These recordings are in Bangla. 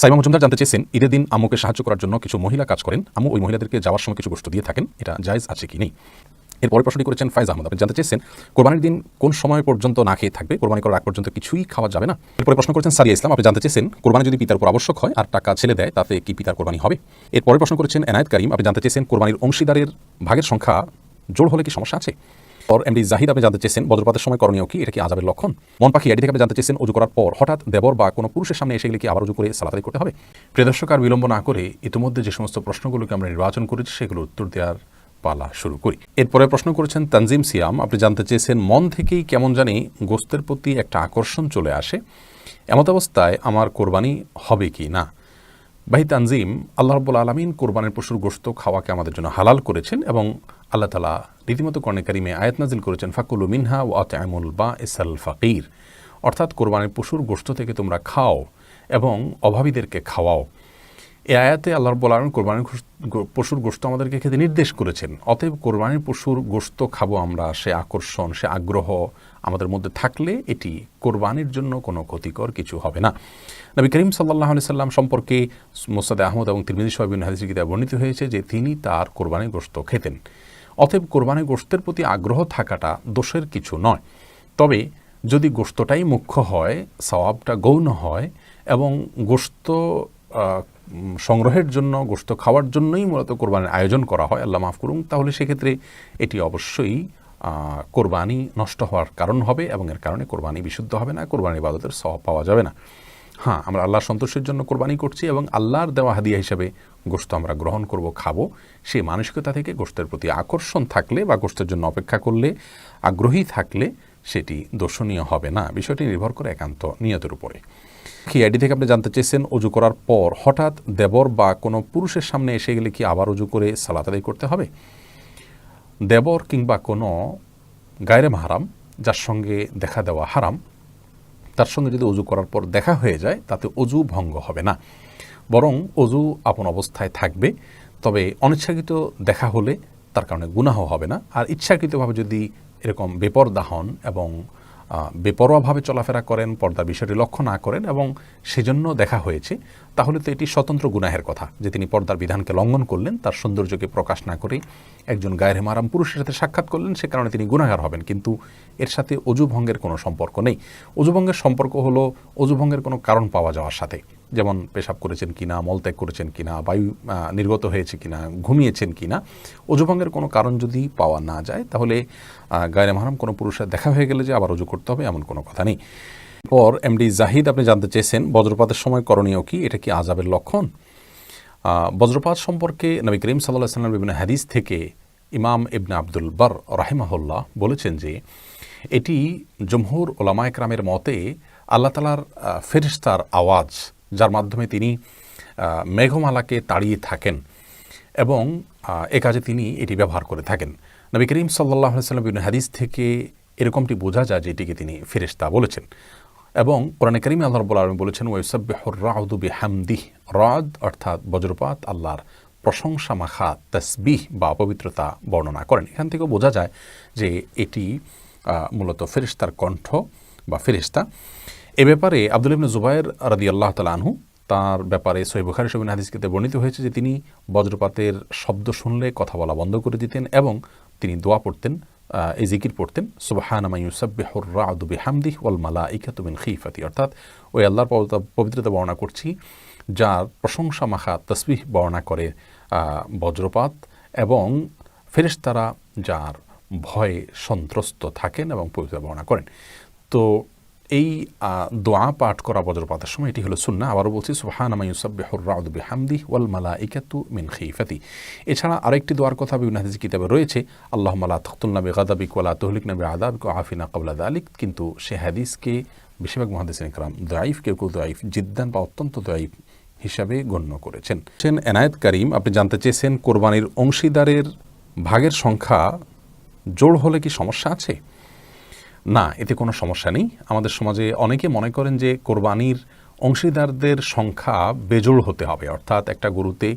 সাইমা মজুমদার জানতে চেয়েছেন, ঈদের দিন আম্মুকে সাহায্য করার জন্য কিছু মহিলা কাজ করেন। আম্মু ওই মহিলাদেরকে যাওয়ার সময় কিছু গোষ্ঠ দিয়ে থাকেন। এটা জায়জ আছে কি নেই? এরপরে প্রশ্নটি করেছেন ফাইজ আহমদ। আপনি জানতে চেয়েছেন, কোরবানির দিন কোন সময় পর্যন্ত না খেয়ে থাকবে? কোরবানি করার আগ পর্যন্ত কিছুই খাওয়া যাবে না? এরপরে প্রশ্ন করেছেন সারিয়া ইসলাম, আপনি জানতে চেয়েছেন, কোরবানি যদি পিতার উপর আবশ্যক হয় আর টাকা ছেলে দেয়, তাতে কি পিতার কোরবানি হবে? এরপরে প্রশ্ন করেছেন এনায়েত করিম, আপনি জানতে চেয়েছেন কোরবানির অংশীদারের ভাগের সংখ্যা জোর হলে কি সমস্যা আছে? পর এমডি জাহিদ, আপনি জানতে চেয়েছেন বজ্রপাতের সময় করণীয় কি? এটা কি আজাবের লক্ষণ? মন পাখি এটি থেকে আপনি জানতে চেয়েছেন উজু করার পর হঠাৎ দেবর বা কোনো পুরুষের সামনে এসে গেলে কি আবার উজু করে সালাতারি করতে হবে? প্রিয় দর্শক আর বিলম্ব না করে ইতিমধ্যে যে সমস্ত প্রশ্নগুলোকে আমরা নির্বাচন করেছি সেগুলো উত্তর দেওয়ার পালা শুরু করি। এরপরে প্রশ্ন করেছেন তানজিম সিয়াম, আপনি জানতে চেয়েছেন মন থেকেই কেমন জানি গোস্তের প্রতি একটা আকর্ষণ চলে আসে। এমত অবস্থায় আমার কোরবানি হবে কি না? ভাই তানজিম, আল্লাহ রব্বুল আলমিন কোরবানের পশুর গোস্ত খাওয়াকে আমাদের জন্য হালাল করেছেন এবং আল্লাহ তালা রীতিমতো কর্ণে কারিমে আয়াত নাজিল করেছেন, ফাকুলু মিনহা ও আতামুল বা ইসাল ফাকির অর্থাৎ কোরবানের পশুর গোস্ত থেকে তোমরা খাও এবং অভাবীদেরকে খাওয়াও। এ আয়াতে আল্লাহ রব্বুল আলম কোরবানির পশুর গোস্ত আমাদেরকে খেতে নির্দেশ করেছেন। অতএব কোরবানির পশুর গোস্ত খাব আমরা, সে আকর্ষণ, সে আগ্রহ আমাদের মধ্যে থাকলে এটি কোরবানির জন্য কোনো ক্ষতিকর কিছু হবে না। নবী করিম সাল্লাহ আলি সাল্লাম সম্পর্কে মোসাদ আহমদ এবং তিরমিজি সাহেবিন হাদিসের কিতাবে বর্ণিত হয়েছে যে তিনি তার কোরবানির গোস্ত খেতেন। অতএব কোরবানি গোস্তের প্রতি আগ্রহ থাকাটা দোষের কিছু নয়। তবে যদি গোস্তটাই মুখ্য হয়, সওয়াবটা গৌণ হয় এবং গোস্ত সংগ্রহের জন্য গোস্ত খাওয়ার জন্যই মূলত কোরবানির আয়োজন করা হয়, আল্লাহ মাফ করুন, তাহলে সেক্ষেত্রে এটি অবশ্যই কোরবানি নষ্ট হওয়ার কারণ হবে এবং এর কারণে কোরবানি বিশুদ্ধ হবে না, কোরবানির বাদতের সওয়াব পাওয়া যাবে না। হ্যাঁ আমরা আল্লাহর সন্তোষের জন্য কোরবানি করছি এবং আল্লাহর দেওয়া হাদিয়া হিসাবে গোস্ত আমরা গ্রহণ করব, খাব। সেই মানসিকতা থেকে গোস্তের প্রতি আকর্ষণ থাকলে বা গোস্তের জন্য অপেক্ষা করলে, আগ্রহী থাকলে সেটি দর্শনীয় হবে না। বিষয়টি নির্ভর করে একান্ত নিয়তের উপরে। কি আইডি থেকে আপনি জানতে চেয়েছেন? অজু করার পর হঠাৎ দেবর বা কোনো পুরুষের সামনে এসে গেলে কি আবার অজু করে সালাত করতে হবে? দেবর কিংবা কোনো গায়রে মাহারাম, যার সঙ্গে দেখা দেওয়া হারাম তার সঙ্গে যদি অজু করার পর দেখা হয়ে যায়, তাতে অজু ভঙ্গ হবে না। বরং অজু আপন অবস্থায় থাকবে, তবে অনিচ্ছাকৃত দেখা হলে তার কারণে গুনাহ হবে না। আর ইচ্ছাকৃতভাবে যদি এরকম বেপরদা হন এবং বেপরোয়াভাবে চলাফেরা করেন পর্দার বিষয়টি লক্ষ্য না করেন এবং সেজন্য দেখা হয়েছে, তাহলে তো এটি স্বতন্ত্র গুনাহের কথা যে তিনি পর্দার বিধানকে লঙ্ঘন করলেন, তার সৌন্দর্যকে প্রকাশ না করে একজন গায়ের মারাম পুরুষের সাথে সাক্ষাৎ করলেন, সে কারণে তিনি গুনাহার হবেন। কিন্তু এর সাথে অজুভঙ্গের কোনো সম্পর্ক নেই। অজুভঙ্গের সম্পর্ক হলো, অজুভঙ্গের কোনো কারণ পাওয়া যাওয়ার সাথে। যেমন পেশাব করেছেন কিনা মলত্যাগ করেছেন কিনা, বায়ু নির্গত হয়েছে কিনা, ঘুমিয়েছেন কিনা অজু ভঙ্গের কোনো কারণ যদি পাওয়া না যায়, তাহলে গায়ের মাহারাম কোনো পুরুষের দেখা হয়ে গেলে যে আবার অজু করতে হবে, এমন কোনো কথা নেই। পর এমডি জাহিদ, আপনি জানতে চেয়েছেন, বজ্রপাতের সময় করণীয় কি? এটা কি আজাবের লক্ষণ? বজ্রপাত সম্পর্কে নবী করিম সাল্লাহ সাল্লাম বিভিন্ন হাদিস থেকে ইমাম ইবনে আব্দুল বার রাহিমাহুল্লাহ বলেছেন যে, এটি জমহুর ওলামা একরামের মতে আল্লাহ তালার ফেরিস্তার আওয়াজ যার মাধ্যমে তিনি মেঘমালাকে তাড়িয়ে থাকেন এবং এ কাজে তিনি এটি ব্যবহার করে থাকেন। নবী করিম সাল্লাহ সাল্লাম বিভিন্ন হাদিস থেকে এরকমটি বোঝা যায় যে এটিকে তিনি ফেরিস্তা বলেছেন। এবং কোরআনে করিম আল্লাহ রব্বুল আলম বলেছেন ওয়সাব্বিহুর রাউদু বিহামদিহ রাদ অর্থাৎ বজ্রপাত, আল্লাহর প্রশংসা মাখা, তসবিহ বা অপবিত্রতা বর্ণনা করেন। এখান থেকেও বোঝা যায় যে এটি মূলত ফেরিস্তার কণ্ঠ বা ফেরিস্তা এ ব্যাপারে আব্দুল ইবনে জুবাইর রাদি আল্লাহ আনহু, তার ব্যাপারে সহি বুখারি সবিন হাদিসকে বর্ণিত হয়েছে যে তিনি বজ্রপাতের শব্দ শুনলে কথা বলা বন্ধ করে দিতেন এবং তিনি দোয়া পড়তেন এই জিকির পড়তেন বিহামদিহ ওয়াল মালাইকাতু মিন খিফাতি। অর্থাৎ ওই আল্লাহর পবিত্র- পবিত্রতা বর্ণনা করছি, যার প্রশংসা মাখা তসবিহ বর্ণনা করে বজ্রপাত এবং ফেরেশতারা যার ভয়ে সন্ত্রস্ত থাকেন এবং পবিত্রতা বর্ণনা করেন। তো এই দোয়া পাঠ করা বজ্রপাতের সময় এটি হলো সুন্না আবারও বলছি সুহানামা বেহর রাউদ বিহামদি ওয়াল মালা ইকাতু মিন খিফাতি। এছাড়া আরেকটি দোয়ার কথা বিভিন্ন হাদিস কিতাবে রয়েছে আল্লাহ মালা তখতুল নাবি গাদাবিক ওয়ালা তহলিক নাবি আদাবিক ও আফিনা কবলাদ আলিক কিন্তু সে হাদিসকে বেশিরভাগ মহাদিস ইকরাম দয়াইফ কেউ কেউ দয়াইফ জিদ্দান বা অত্যন্ত দয়াইফ হিসাবে গণ্য করেছেন। সেন এনায়েত করিম, আপনি জানতে চেয়েছেন কোরবানির অংশীদারের ভাগের সংখ্যা জোড় হলে কি সমস্যা আছে? না, এতে কোনো সমস্যা নেই। আমাদের সমাজে অনেকে মনে করেন যে কোরবানির অংশীদারদের সংখ্যা বেজোড় হতে হবে। অর্থাৎ একটা গরুতে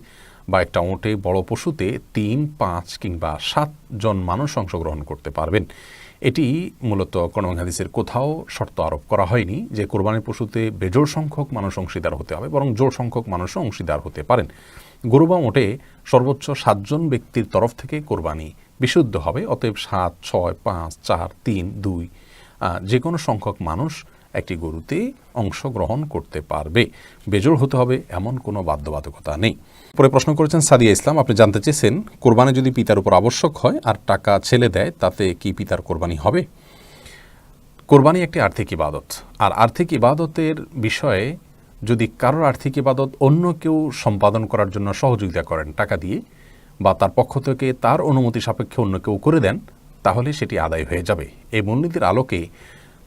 বা একটা ওঁটে বড় পশুতে তিন, পাঁচ কিংবা সাত জন মানুষ অংশগ্রহণ করতে পারবেন। এটি মূলত কোরআন হাদিসের কোথাও শর্ত আরোপ করা হয়নি যে কোরবানির পশুতে বেজোর সংখ্যক মানুষ অংশীদার হতে হবে, বরং জোর সংখ্যক মানুষও অংশীদার হতে পারেন। গরু বা মোটে সর্বোচ্চ সাতজন ব্যক্তির তরফ থেকে কোরবানি বিশুদ্ধ হবে, অতএব সাত, ছয়, পাঁচ, চার, তিন, দুই যে কোনো সংখ্যক মানুষ একটি গরুতে অংশগ্রহণ করতে পারবে। বেজোর হতে হবে, এমন কোনো বাধ্যবাধকতা নেই। পরে প্রশ্ন করেছেন সাদিয়া ইসলাম, আপনি জানতে চেয়েছেন, কোরবানি যদি পিতার উপর আবশ্যক হয় আর টাকা ছেলে দেয়, তাতে কি পিতার কোরবানি হবে? কোরবানি একটি আর্থিক ইবাদত, আর আর্থিক ইবাদতের বিষয়ে যদি কারোর আর্থিক ইবাদত অন্য কেউ সম্পাদন করার জন্য সহযোগিতা করেন, টাকা দিয়ে বা তার পক্ষ থেকে তার অনুমতি সাপেক্ষে অন্য কেউ করে দেন, তাহলে সেটি আদায় হয়ে যাবে। এই মূলনীতির আলোকে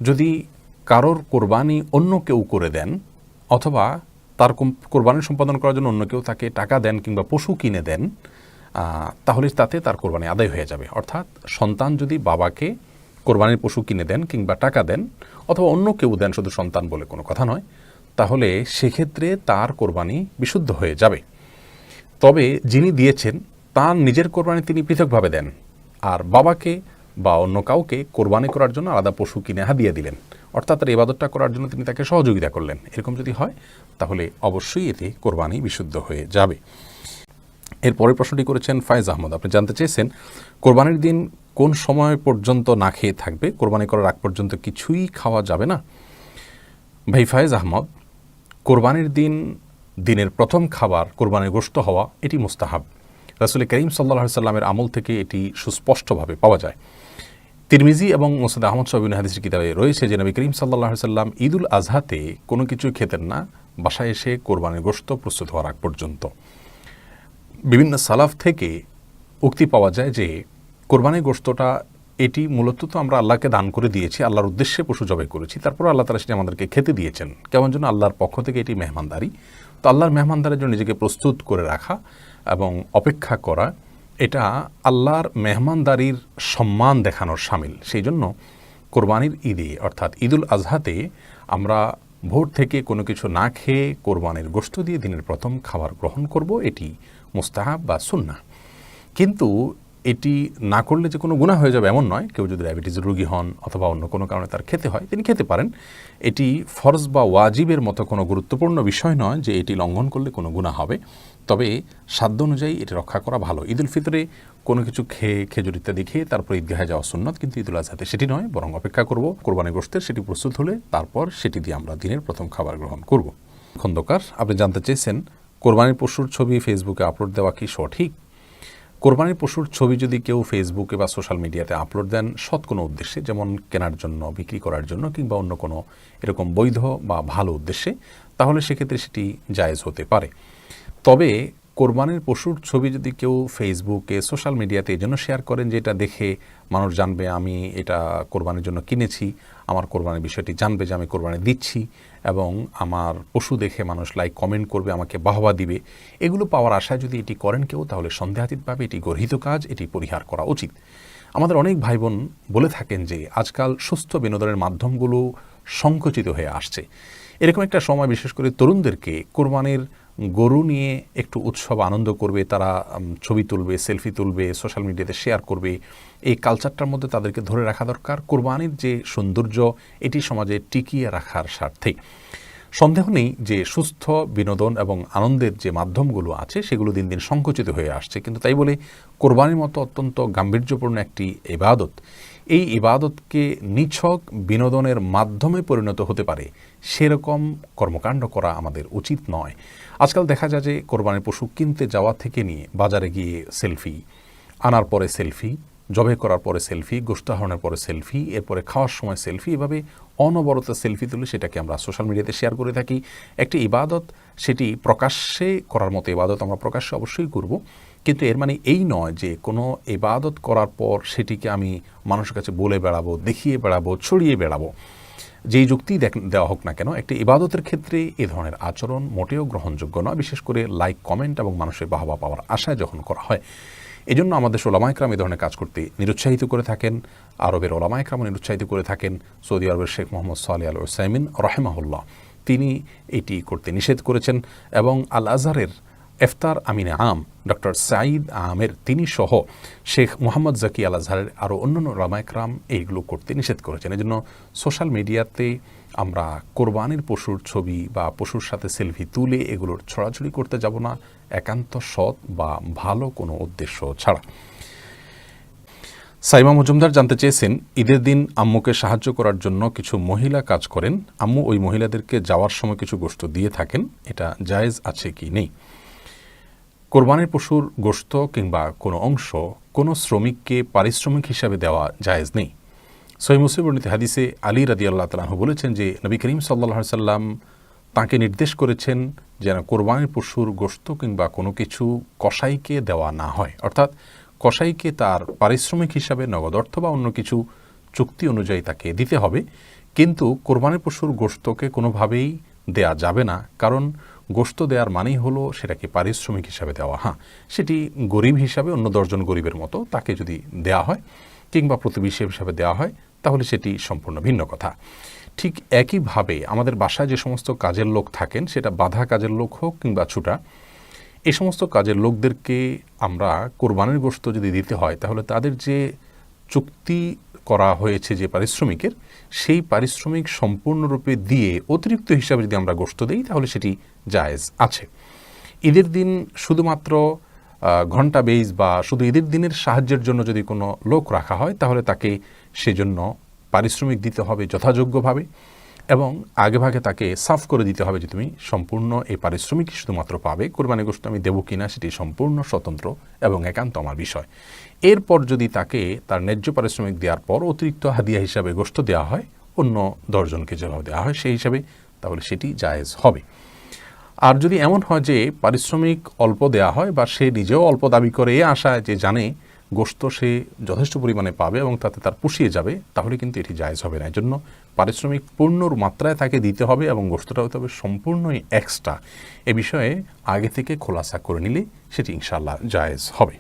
যদি কারোর কোরবানি অন্য কেউ করে দেন, অথবা তার কোরবানি সম্পাদন করার জন্য অন্য কেউ তাকে টাকা দেন কিংবা পশু কিনে দেন তাহলে তাতে তার কোরবানি আদায় হয়ে যাবে। অর্থাৎ সন্তান যদি বাবাকে কোরবানির পশু কিনে দেন কিংবা টাকা দেন, অথবা অন্য কেউ দেন শুধু সন্তান বলে কোনো কথা নয়, তাহলে সেক্ষেত্রে তার কোরবানি বিশুদ্ধ হয়ে যাবে। তবে যিনি দিয়েছেন তার নিজের কোরবানি তিনি পৃথকভাবে দেন, আর বাবাকে বা অন্য কাউকে কোরবানি করার জন্য আলাদা পশু কিনে হাদিয়ে দিলেন। অর্থাৎ তার ইবাদতটা করার জন্য তিনি তাকে সহযোগিতা করলেন। এরকম যদি হয়, তাহলে অবশ্যই এতে কোরবানি বিশুদ্ধ হয়ে যাবে। এর পরের প্রশ্নটি করেছেন ফায়েজ আহমদ। আপনি জানতে চেয়েছেন, কোরবানির দিন কোন সময় পর্যন্ত না খেয়ে থাকবে? কোরবানি করার আগ পর্যন্ত কিছুই খাওয়া যাবে না? ভাই ফায়েজ আহমদ, কোরবানির দিন, দিনের প্রথম খাবার, কোরবানির গোশত হওয়া, এটি মুস্তাহাব। রাসুল করিম সাল্লাহ সাল্লামের আমল থেকে এটি সুস্পষ্টভাবে পাওয়া যায়। তিরমিজি এবং মোসাদ আহমদ সাবিন হাদিসের কিতাবে রয়েছে যে নবী করিম সাল্লাহ সাল্লাম ঈদুল আজহাতে কোনো কিছু খেতেন না, বাসায় এসে কোরবানির গোশত প্রস্তুত হওয়ার আগ পর্যন্ত। বিভিন্ন সালাফ থেকে উক্তি পাওয়া যায় যে কোরবানির গোশতটা, এটি মূলত তো আমরা আল্লাহকে দান করে দিয়েছি, আল্লাহর উদ্দেশ্যে পশু জবাই করেছি তারপর আল্লাহ তালা সেটি আমাদেরকে খেতে দিয়েছেন। কেমন জন্য আল্লাহর পক্ষ থেকে এটি মেহমানদারি। তো আল্লাহর মেহমানদারের জন্য নিজেকে প্রস্তুত করে রাখা এবং অপেক্ষা করা, এটা আল্লাহর মেহমানদারির সম্মান দেখানোর সামিল। সেই জন্য কোরবানির ঈদে, অর্থাৎ ঈদুল আজহাতে, আমরা ভোর থেকে কোনো কিছু না খেয়ে কোরবানির গোশত দিয়ে দিনের প্রথম খাবার গ্রহণ করব, এটি মুস্তাহাব বা সুন্না কিন্তু এটি না করলে যে কোনো গুণা হয়ে যাবে এমন নয়। কেউ যদি ডায়াবেটিস রোগী হন অথবা অন্য কোনো কারণে তার খেতে হয়, তিনি খেতে পারেন। এটি ফরজ বা ওয়াজিবের মতো কোনো গুরুত্বপূর্ণ বিষয় নয় যে এটি লঙ্ঘন করলে কোনো গুণা হবে। তবে সাধ্য অনুযায়ী এটি রক্ষা করা ভালো। ঈদ উল ফিতরে কোনো কিছু খেয়ে খেজুর ইত্যাদি খেয়ে তারপর ঈদগাহে যাওয়া সুন্নত, কিন্তু ঈদুল আজহাতে সেটি নয়, বরং অপেক্ষা করব। কোরবানি গোষ্ঠের সেটি প্রস্তুত হলে তারপর সেটি দিয়ে আমরা দিনের প্রথম খাবার গ্রহণ করব। খন্দকার, আপনি জানতে চেয়েছেন, কোরবানির পশুর ছবি ফেসবুকে আপলোড দেওয়া কি সঠিক? কোরবানির পশুর ছবি যদি কেউ ফেসবুকে বা সোশ্যাল মিডিয়াতে আপলোড দেন, সৎ কোনো উদ্দেশ্যে, যেমন কেনার জন্য, বিক্রি করার জন্য, কিংবা অন্য কোনো এরকম বৈধ বা ভালো উদ্দেশ্যে, তাহলে সেক্ষেত্রে সেটি জায়েজ হতে পারে। তবে কোরবানির পশুর ছবি যদি কেউ ফেসবুকে, সোশ্যাল মিডিয়াতে এই জন্য শেয়ার করেন যে এটা দেখে মানুষ জানবে, আমি এটা কোরবানির জন্য কিনেছি, আমার কোরবানির বিষয়টি জানবে যে আমি কোরবানি দিচ্ছি এবং আমার পশু দেখে মানুষ লাইক কমেন্ট করবে, আমাকে বাহবা দিবে। এগুলো পাওয়ার আশায় যদি এটি করেন কেউ, তাহলে সন্দেহাতীতভাবে এটি গর্হিত কাজ, এটি পরিহার করা উচিত। আমাদের অনেক ভাই বোন বলে থাকেন যে আজকাল সুস্থ বিনোদনের মাধ্যমগুলো সংকুচিত হয়ে আসছে। এরকম একটা সময়, বিশেষ করে তরুণদেরকে কোরবানির গরু নিয়ে একটু উৎসব আনন্দ করবে, তারা ছবি তুলবে, সেলফি তুলবে সোশ্যাল মিডিয়াতে শেয়ার করবে। এই কালচারটার মধ্যে তাদেরকে ধরে রাখা দরকার। কোরবানির যে সৌন্দর্য, এটি সমাজে টিকিয়ে রাখার স্বার্থে। সন্দেহ নেই যে সুস্থ বিনোদন এবং আনন্দের যে মাধ্যমগুলো আছে, সেগুলো দিন দিন সংকুচিত হয়ে আসছে। কিন্তু তাই বলে কোরবানির মতো অত্যন্ত গাম্ভীর্যপূর্ণ একটি ইবাদত এই ইবাদতকে নিছক বিনোদনের মাধ্যমে পরিণত হতে পারে, সেরকম কর্মকাণ্ড করা আমাদের উচিত নয়। আজকাল দেখা যায় যে কোরবানির পশু কিনতে যাওয়া থেকে নিয়ে বাজারে গিয়ে সেলফি, আনার পরে সেলফি, জবে করার পরে সেলফি গোষ্ঠাহরণের পরে সেলফি, এরপরে খাওয়ার সময় সেলফি, এভাবে অনবরত সেলফি তুলে সেটাকে আমরা সোশ্যাল মিডিয়াতে শেয়ার করে থাকি। একটি ইবাদত, সেটি প্রকাশ্যে করার মতো ইবাদত আমরা প্রকাশ্যে অবশ্যই করব। কিন্তু এর মানে এই নয় যে কোনো এবাদত করার পর সেটিকে আমি মানুষের কাছে বলে বেড়াবো, দেখিয়ে বেড়াবো, ছড়িয়ে বেড়াবো। যেই যুক্তি দেওয়া হোক না কেন, একটি ইবাদতের ক্ষেত্রে এ ধরনের আচরণ মোটেও গ্রহণযোগ্য নয়। বিশেষ করে লাইক, কমেন্ট এবং মানুষের বাহবা পাওয়ার আশায় যখন করা হয়, এজন্য আমাদের ওলামাইকরাম এই ধরনের কাজ করতে নিরুৎসাহিত করে থাকেন। আরবের ওলামাইকরামও নিরুৎসাহিত করে থাকেন। সৌদি আরবের শেখ মোহাম্মদ সাল্লি আল সাইমিন রহেমাহুল্লাহ, তিনি এটি করতে নিষেধ করেছেন এবং আল আজহারের এফতার আমিনে আম, ডক্টর সাঈদ আমের তিনি সহ শেখ মোহাম্মদ জাকি আল আজহারের আরও অন্যান্য রামায়করাম এইগুলো করতে নিষেধ করেছেন। এজন্য সোশ্যাল মিডিয়াতে আমরা কোরবানির পশুর ছবি বা পশুর সাথে সেলফি তুলে এগুলোর ছড়াছড়ি করতে যাব না, একান্ত সৎ বা ভালো কোনো উদ্দেশ্য ছাড়া। সাইমা মজুমদার জানতে চেয়েছেন, ঈদের দিন আম্মুকে সাহায্য করার জন্য কিছু মহিলা কাজ করেন, আম্মু ওই মহিলাদেরকে যাওয়ার সময় কিছু গোষ্ঠ দিয়ে থাকেন, এটা জায়েজ আছে কি নেই? কোরবানির পশুর গোশত কিংবা কোনো অংশ কোনো শ্রমিককে পারিশ্রমিক হিসাবে দেওয়া জায়েজ নেই। সহি মুসলিম বর্ণিত হাদিসে আলী রাদি আল্লাহ তালাহু বলেছেন যে, নবী করিম সাল্লাহ সাল্লাম তাকে নির্দেশ করেছেন যেন কোরবানির পশুর গোশত কিংবা কোনো কিছু কসাইকে দেওয়া না হয়। অর্থাৎ কসাইকে তার পারিশ্রমিক হিসাবে, নগদ অর্থ বা অন্য কিছু চুক্তি অনুযায়ী তাকে দিতে হবে। কিন্তু কোরবানির পশুর গোশতকে কোনোভাবেই দেয়া যাবে না। কারণ গোশত দেওয়ার মানেই হলো সেটাকে পারিশ্রমিক হিসাবে দেওয়া। হ্যাঁ সেটি গরিব হিসাবে অন্য দশজন গরিবের মতো তাকে যদি দেওয়া হয় কিংবা প্রতিবেশী হিসাবে দেওয়া হয়, তাহলে সেটি সম্পূর্ণ ভিন্ন কথা। ঠিক একইভাবে আমাদের বাসায় যে সমস্ত কাজের লোক থাকেন, সেটা বাধা কাজের লোক হোক কিংবা ছুটা এই সমস্ত কাজের লোকদেরকে আমরা কোরবানির গোশত যদি দিতে হয়, তাহলে তাদের যে চুক্তি করা হয়েছে যে পারিশ্রমিকের, সেই পারিশ্রমিক সম্পূর্ণরূপে দিয়ে অতিরিক্ত হিসাবে যদি আমরা গোশত দিই, তাহলে সেটি জায়েজ আছে। ঈদের দিন শুধুমাত্র ঘণ্টা বেইজ বা শুধু ঈদের দিনের সাহায্যের জন্য যদি কোনো লোক রাখা হয়, তাহলে তাকে সেজন্য পারিশ্রমিক দিতে হবে যথাযোগ্যভাবে এবং আগেভাগে তাকে সাফ করে দিতে হবে যে তুমি সম্পূর্ণ এই পারিশ্রমিক শুধুমাত্র পাবে, কোরবানি গোষ্ঠ আমি দেবো কিনা সেটি সম্পূর্ণ স্বতন্ত্র এবং একান্ত আমার বিষয়। এরপর যদি তাকে তার ন্যায্য পারিশ্রমিক দেওয়ার পর অতিরিক্ত হাদিয়া হিসাবে গোষ্ঠ দেওয়া হয়, অন্য দশজনকে যেভাবে দেওয়া হয় সেই হিসাবে তাহলে সেটি জায়েজ হবে। আর যদি এমন হয় যে পারিশ্রমিক অল্প দেয়া হয় বা সে নিজেও অল্প দাবি করে এ আশায় যে জানে গোস্ত সে যথেষ্ট পরিমাণে পাবে এবং তাতে তার পুষিয়ে যাবে, তাহলে কিন্তু এটি জায়জ হবে না। এর জন্য পারিশ্রমিক পূর্ণর মাত্রায় তাকে দিতে হবে এবং গোস্তটা হতে হবে সম্পূর্ণই এক্সট্রা এ বিষয়ে আগে থেকে খোলাসা করে নিলে সেটি ইনশাল্লাহ জায়েজ হবে।